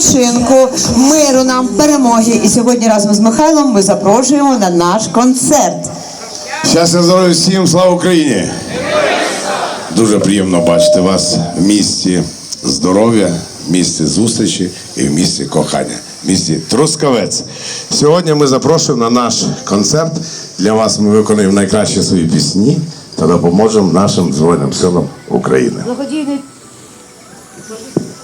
відпочинку, миру нам, перемоги. І сьогодні разом з Михайлом ми запрошуємо на наш концерт. Щастя, здоров'я всім, слава Україні! Дуже приємно бачити вас в місті здоров'я, в місті зустрічі і в місті кохання, в місті Трускавець. Сьогодні ми запрошуємо на наш концерт. Для вас ми виконуємо найкращі свої пісні та допоможемо нашим Збройним силам України. Благодійний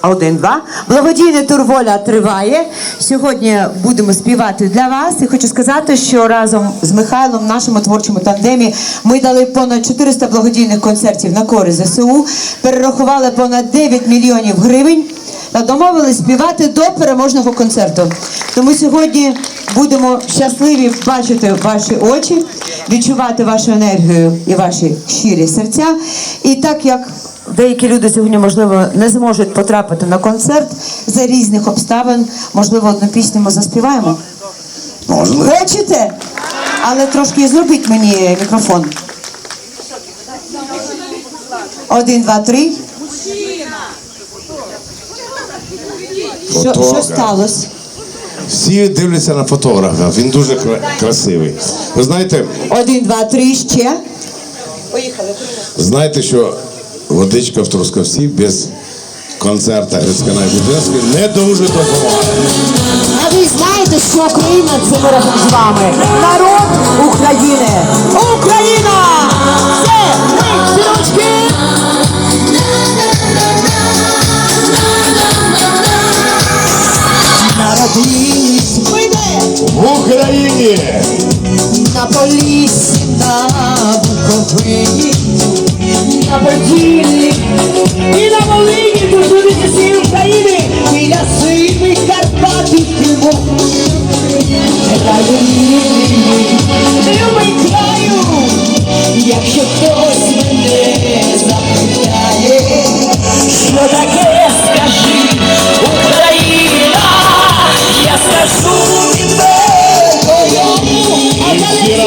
один, два. благодійне турволя триває. Сьогодні будемо співати для вас. І хочу сказати, що разом з Михайлом в нашому творчому тандемі ми дали понад 400 благодійних концертів на користь ЗСУ, перерахували понад 9 мільйонів гривень та домовились співати до переможного концерту. Тому сьогодні будемо щасливі бачити ваші очі, відчувати вашу енергію і ваші щирі серця. І так як Деякі люди сьогодні, можливо, не зможуть потрапити на концерт за різних обставин. Можливо, одну пісню ми заспіваємо. Можливо. Хочете? Але трошки зробіть мені мікрофон. Один, два, три. Що, що сталося? Всі дивляться на фотографа, він дуже кра- красивий. Ви знаєте, Один, два, три, ще. Поїхали. знаєте, що водичка в Трускавці без концерта Грицькана і не дуже допомагає. А ви знаєте, що Україна це ми разом з вами? Народ України! Україна! Це ми, синочки! Де? В Україні! на полісі, на Буковині, на поділі і на Волині,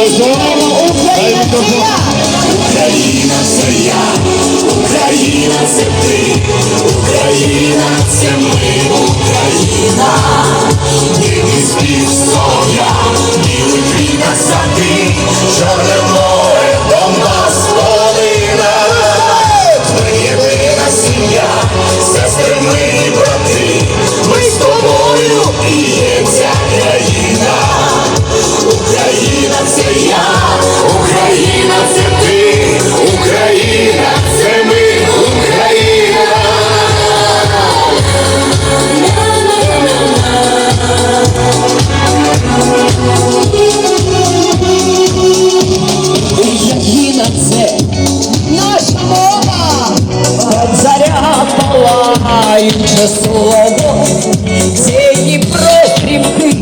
разом дай мікрофон. Україна це я, Україна це ти, Україна! Це ми, Україна, білий палаюче слово, це Дніпро стрімки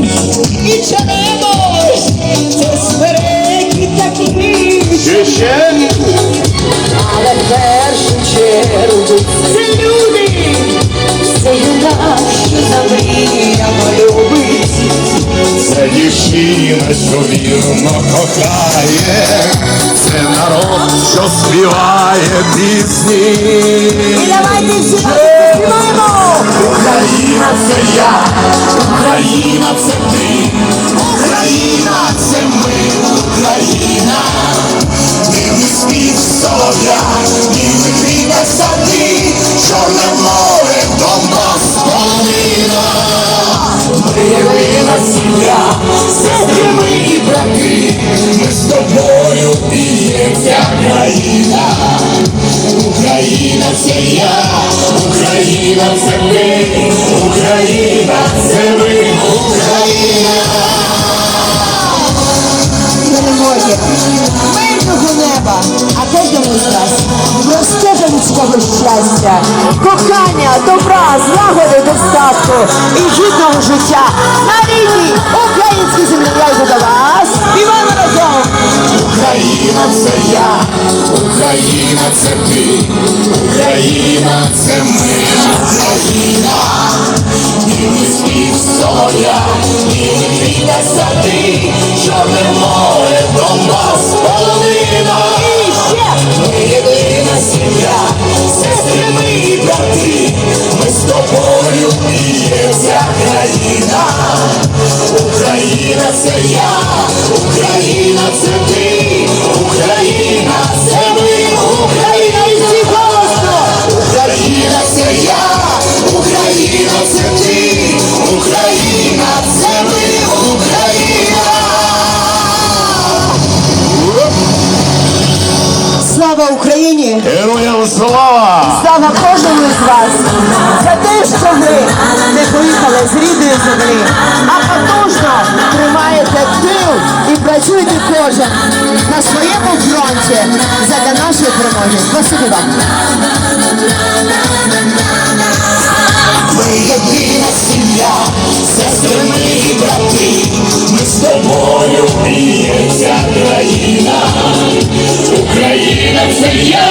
і Черемош, це смереки такі, але в першу чергу це люди, це юнак, що за мріями любить. Це дівчина, що вірно кохає, це народ, що співає пісні. І давайте всі я, Україна це ти, Україна це ми, Україна, Білий спів соя, білий квіток сади, чорне море, Донбас, полина. Ми єдина сім'я, сестри ми і брати, ми з тобою і є ця країна. Україна це я, Україна це ми, злагоди, і гідного життя на рідній українській землі. Я йду до вас. Співаємо разом! Україна це я, Україна це ти, Україна це ми, Україна, білий спів соя, білий квіток сади, чорне море, Донбас, полонина. Україна це я, Україна це ти, Україна це ми, Україна і всі голосно! Україна це я, Україна це ти, Україна це ми, Україна! Слава Україні! Героям слава! Слава кожному з вас за те, що ви не поїхали з рідної землі, а тил і працюєте кожен на своєму фронті задля нашої перемоги. Спасибі вам. Ми єдина сім'я, сестри ми і брати, ми з тобою б'ється країна, Україна це я,